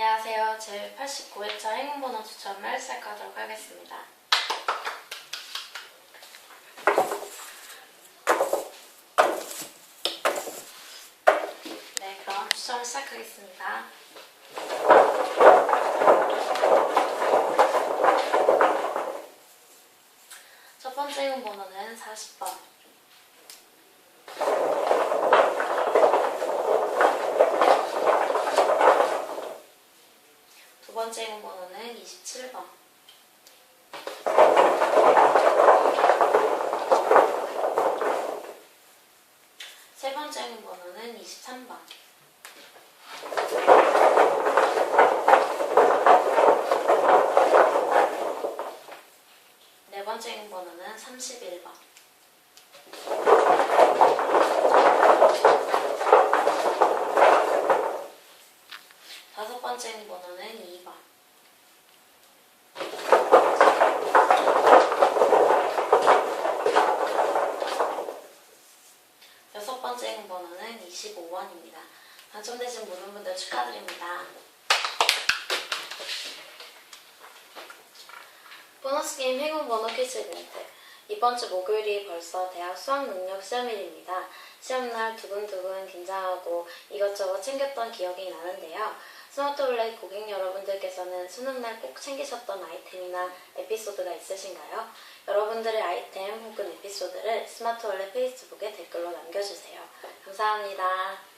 안녕하세요. 제 89회차 행운번호 추첨을 시작하도록 하겠습니다. 네, 그럼 추첨을 시작하겠습니다. 첫 번째 행운번호는 40번. 두 번째 행운번호는 27번. 세 번째 행운번호는 23번. 네 번째 행운번호는 31번. 다섯 번째 행운번호는 2번. 여섯 번째 행운번호는 25번입니다. 당첨되신 모든 분들 축하드립니다. 보너스 게임 행운 번호 퀴즈 이벤트. 이번 주 목요일이 벌써 대학 수학 능력 시험일입니다. 시험날 두근두근 긴장하고 이것저것 챙겼던 기억이 나는데요. 스마트올렛 고객 여러분들께서는 수능날 꼭 챙기셨던 아이템이나 에피소드가 있으신가요? 여러분들의 아이템 혹은 에피소드를 스마트올렛 페이스북에 댓글로 남겨주세요. 감사합니다.